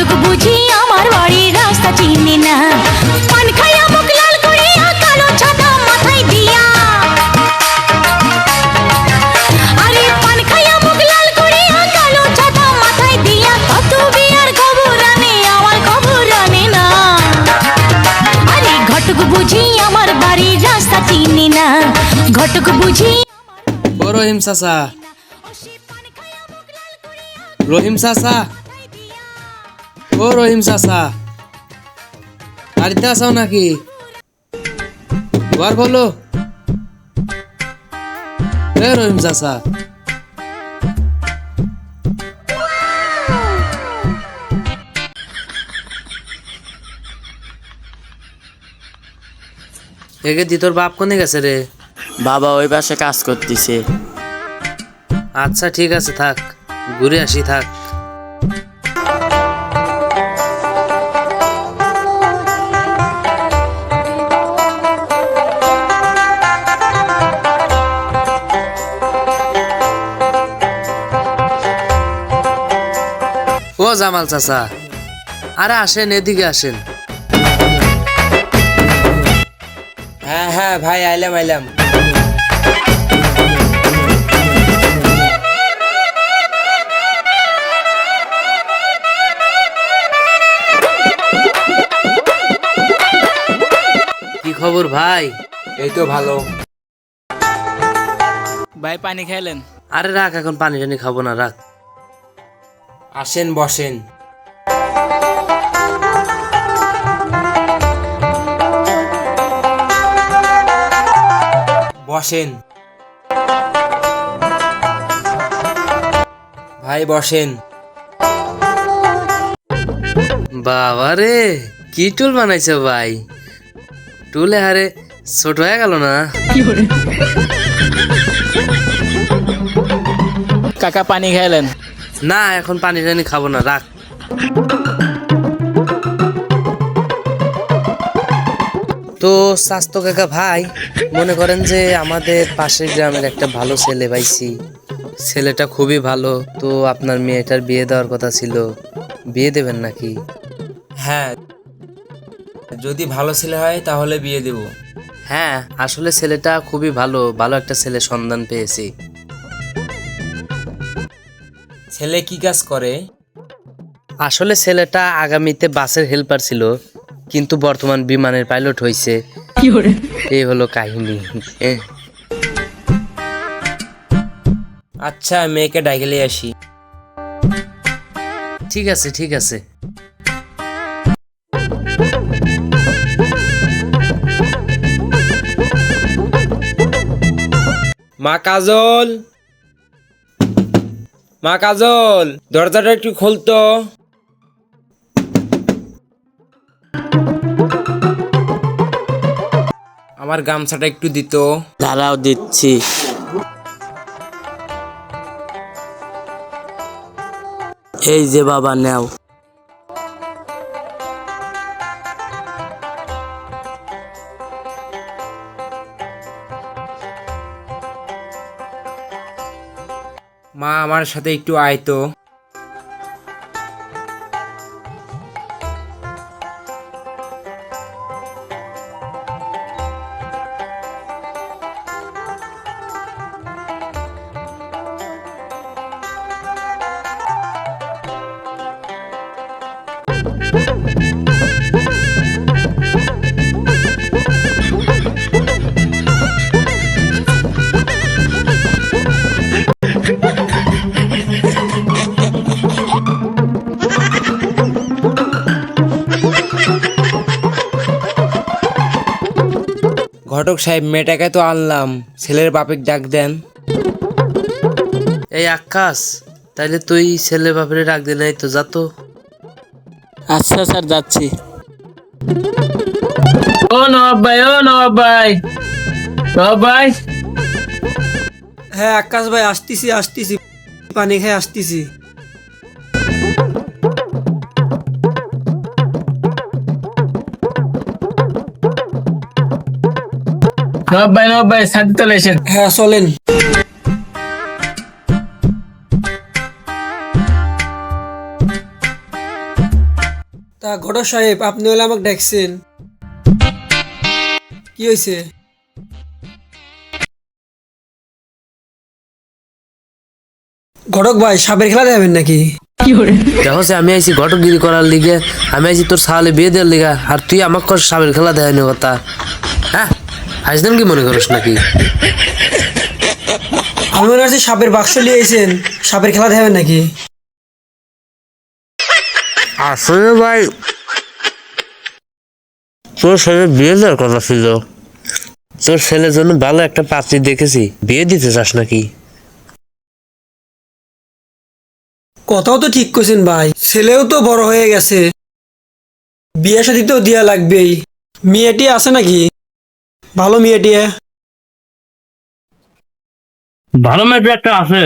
ঘটক বুঝি আমার বাড়ির রাস্তা চিনি না। পান খাইয়া মুখ লাল করিয়া কালো ছাতা মাথায় দিয়া। আরে পান খাইয়া মুখ লাল করিয়া কালো ছাতা মাথায় দিয়া কত বিয়ার খবর আনে আমার খবর আনে না। আরে ঘটক বুঝি আমার বাড়ির রাস্তা চিনি না। ঘটক বুঝি রহিম চাচা। রহিম চাচা। ও রহিম চাচা। বাড়িতে আসাও নাকি? বার বলো এ রহিম চাচা। একে দি তোর বাপ কোনে গেছে রে? বাবা ওই পাশে কাজ করতেছে। আচ্ছা ঠিক আছে থাক। ঘুরে আসি থাক। ও জামাল চাচা আরে আসেন এদিকে আসেন। হ্যাঁ হ্যাঁ ভাই আইলাম আইলাম। কি খবর ভাই? এই তো ভালো। ভাই পানি খাইলেন? আরে রাখ এখন পানি টানি খাব না রাখ। আসেন বসেন। বসেন। ভাই বসেন। বাবা রে কি টুল বানাইছো ভাই? টুলে হারে ছোট হয়ে গেল না? কাকা পানি খাইলেন। না এখন পানি টানি খাব না রাখ। তো স্বাস্থ্য কাকা ভাই মনে করেন যে আমাদের পাশের গ্রামের একটা ভালো ছেলে পাইছি। ছেলেটা খুবই ভালো তো আপনার মেয়েটার বিয়ে দেওয়ার কথা ছিল। বিয়ে দেবেন নাকি? হ্যাঁ যদি ভালো ছেলে হয় তাহলে বিয়ে দেব। হ্যাঁ আসলে ছেলেটা খুবই ভালো ভালো একটা ছেলে সন্ধান পেয়েছি। ছেলে কি কাজ করে? আসলে ছেলেটা আগামীতে বাসের হেল্পার ছিল কিন্তু বর্তমান বিমানের পাইলট হয়েছে এই হলো কাহিনী। আচ্ছা মেয়েকে ডাইকেলে আসি। ঠিক আছে ঠিক আছে। মা কাজল! মা কাজল, দরজাটা একটু খুলতো আমার গামছাটা একটু দিত। দাঁড়াও দিচ্ছি। এই যে বাবা, নেও। মা আমার সাথে একটু আয়তো ঘটক সাহেব মেয়েটাকে তো আনলাম। ছেলের বাপের ডাক দেন। এই আকাশ তাইলে তুই ছেলে বাপের ডাক দিলে তো যা তো। আচ্ছা স্যার যাচ্ছি। ও নবাব ভাই ও নবাব ভাই। নবাব ভাই। হ্যাঁ আকাশ ভাই আসতেছি আসতেছি। পানি খেয়ে আসতেছি। নবাব ভাই নবাব ভাই সাথে চলে এসেন হ্যাঁ চলেন। তা ঘটক সাহেব আপনি হলে আমাকে দেখছেন কি হয়েছে? ঘটক ভাই সাপের খেলা দেবেন নাকি? দেখো যে আমি আইছি ঘটকগিরি করার লিগে। আমি আইছি তোর সালে বিয়ে দেওয়ার লিগা। আর তুই আমাকে কর সাবের খেলা দেয়নি কথা। হ্যাঁ? হাসদেন কি মনে করিস নাকি? আমি মনে হচ্ছে সাপের বাক্স নিয়ে এসেছেন সাপের খেলা দেবেন নাকি? আসলে ভাই তোর ছেলে বিয়ে দেওয়ার কথা ছিল। তোর ছেলের জন্য ভালো একটা পাত্রী দেখেছি। বিয়ে দিতে চাস নাকি? কথাও তো ঠিক করছেন ভাই। ছেলেও তো বড় হয়ে গেছে। বিয়ে সাথে তো দিয়া লাগবেই। মেয়েটি আছে নাকি? ভালো মেয়েটি ভালো মেয়ে একটা আছে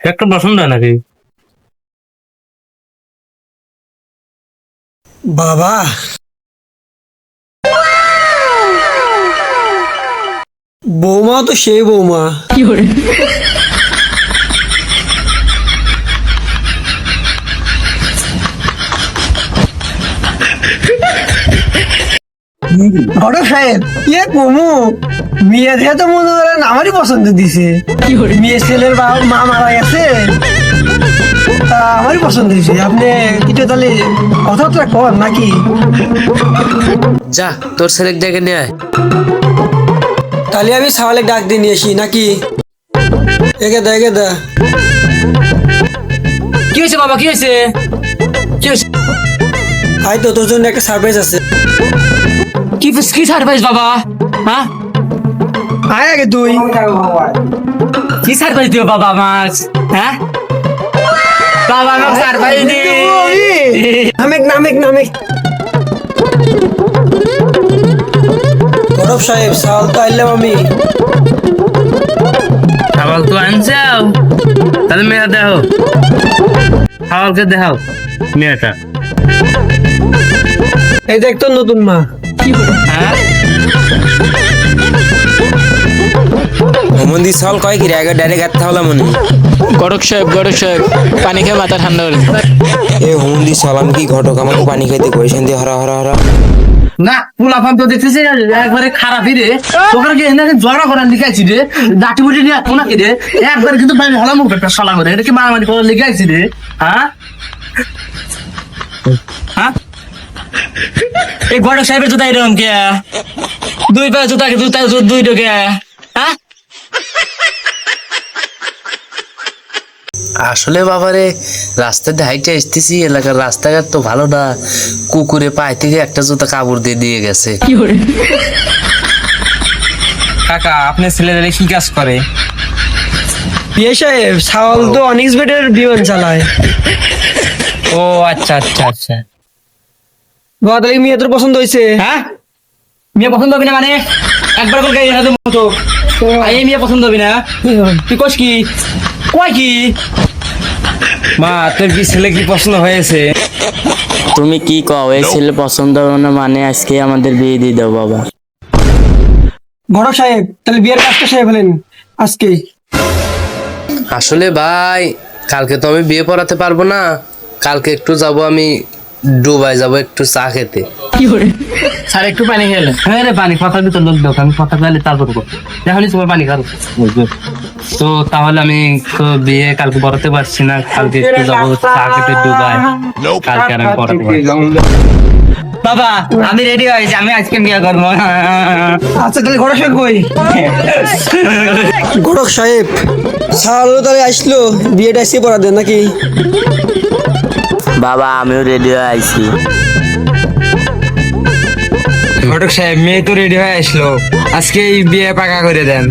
একটা পছন্দ হয় নাকি? বাবা। বৌমা তো সেই বৌমা। ঘটক সাহেব ইয়ে কমু মেয়ে দেখে তো মনে করেন আমারই পছন্দ দিছে। মেয়ে ছেলের বাবা মা মারা গেছে আমারই পছন্দ দিছে আপনি কিছু তাহলে কথাবার্তা কর নাকি? যা তোর ছেলে ডেকে নিয়ে আয়। তাহলে আমি সাওয়ালে ডাক দিয়ে নিয়ে আসি নাকি? এগে দা এগে দা। কি হয়েছে বাবা কি হয়েছে? কি হয়েছে? আই তো তোর জন্য একটা সারপ্রাইজ আছে। কি কি সারপ্রাইজ বাবা? হ্যাঁ? আয় আগে তুই। কি সারপ্রাইজ দিও বাবা আমার? হ্যাঁ? বাবা আমাকে সারপ্রাইজ দি নামেক নামেক নামেক। গৌরব সাহেব সাওয়াল তো আইলাম আমি। খাবার তো আনছাও। তাহলে মেয়েটা দেখো খাবারকে দেখাও। মেয়েটা। এই দেখ তোর নতুন মা। মন্দির সল কয় কি রে আগে ডাইরেক্ট আত্মা হলাম মনে গড়ক সাহেব গড়ক সাহেব পানি খেয়ে মাথা ঠান্ডা করে এ হুমন্দি সালাম কি? ঘটক আমাকে পানি খাইতে কই? শান্তি হরা হরা হরা। না পোলাপান তো দেখতেছি একবারে খারাপই রে। ওখানে কি এনে ঝগড়া করার লিখাইছি রে? দাঁটি বুটি নিয়ে কোনাকে রে? একবার কিন্তু ভাই হলাম একটা সালা করে। এটা কি মারামারি করার লিখাইছি রে? হ্যাঁ? হ্যাঁ? এই বড় সাহেবের জুতা এরকম কে? দুই পায়ে জুতা জুতা দুই টোকে হ্যাঁ আসলে বাবারে রাস্তাতে হাইটে আসতেছি এলাকার রাস্তাঘাট তো ভালো না। কুকুরে পায়ে থেকে একটা জুতা কাপড় দিয়ে দিয়ে গেছে। কাকা আপনার ছেলেরা কি কাজ করে? বিয়ে সাহেব সাওয়াল তো অনএক্সপেক্টেড বিমান চালায়। ও আচ্ছা আচ্ছা আচ্ছা। মেয়ে তোর পছন্দ হয়েছে হ্যাঁ? মেয়ে পছন্দ হবে না মানে? একবার করে গাড়ি হাতে মতো আর এই মেয়ে পছন্দ হবে না? তুই কস কি? কয় কি? মা তোর কি ছেলে কি পছন্দ হয়েছে? তুমি কি কও এই ছেলে পছন্দ হবে না মানে আজকে আমাদের বিয়ে দিয়ে দাও বাবা। গৌরব সাহেব তাহলে বিয়ের কাজটা সেরে ফেলেন আজকে। আসলে ভাই কালকে তো আমি বিয়ে পড়াতে পারব না। কালকে একটু যাব আমি ডুবাই যাব একটু চা খেতে। স্যার একটু পানি খেলে হ্যাঁ রে পানি কথার ভিতর লোক দাও আমি কথা খেলে তারপর করব এখনই তোমার পানি খাব। তো তাহলে আমি তো বিয়ে কালকে পড়াতে পারছি না কালকে একটু যাব চা খেতে ডুবাই। কালকে আর আমি পড়াতে বাবা আমি রেডি হয়েছি আমি আজকে বিয়ে করব। আচ্ছা তাহলে গৌরব সাহেব কই? গৌরব সাহেব সাওয়াল তাহলে আসলো বিয়েটা এসে পড়া দেন নাকি? বাবা, আমিও রেডি হয়ে আইছি। ঘটক সাহেব, মেয়ে তো রেডি হয়ে আসলো। আজকে এই বিয়ে পাকা করে দেন।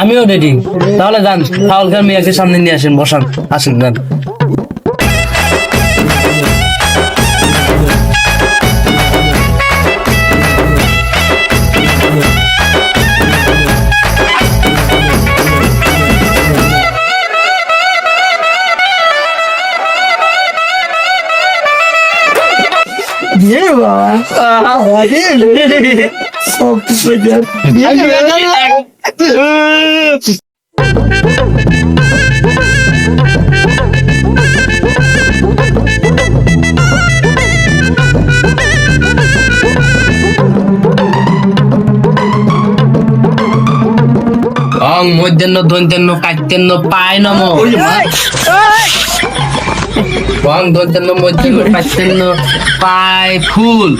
আমিও রেডি তাহলে যান তাহলে মেয়েকে সামনে নিয়ে আসেন, বসান। আসেন, যান। মধ্যাহ্ন দন্ত্যাহ্ন কাত্যাহ্ন পায় নম বং দন্তান্ন মধ্যাহ্ন কাইতান্ন পায় ফুল।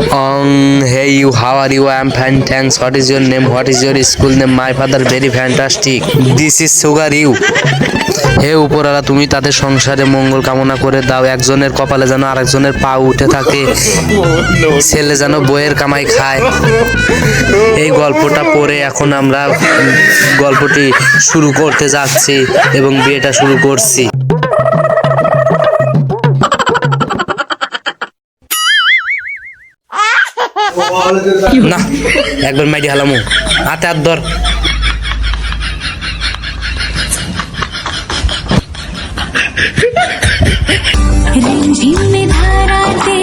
Um, hey you, how are you? I'm fine, thanks. What is your name? What is your school name? My father very fantastic. This is Sugar you. হে উপরালা তুমি তাদের সংসারে মঙ্গল কামনা করে দাও একজনের কপালে যেন আরেকজনের পা উঠে থাকে ছেলে যেন বইয়ের কামাই খায় এই গল্পটা পড়ে এখন আমরা গল্পটি শুরু করতে যাচ্ছি এবং বিয়েটা শুরু করছি না একবার মাইরি হালামু। হাতে হাত ধর। ঝিমে ধারাতে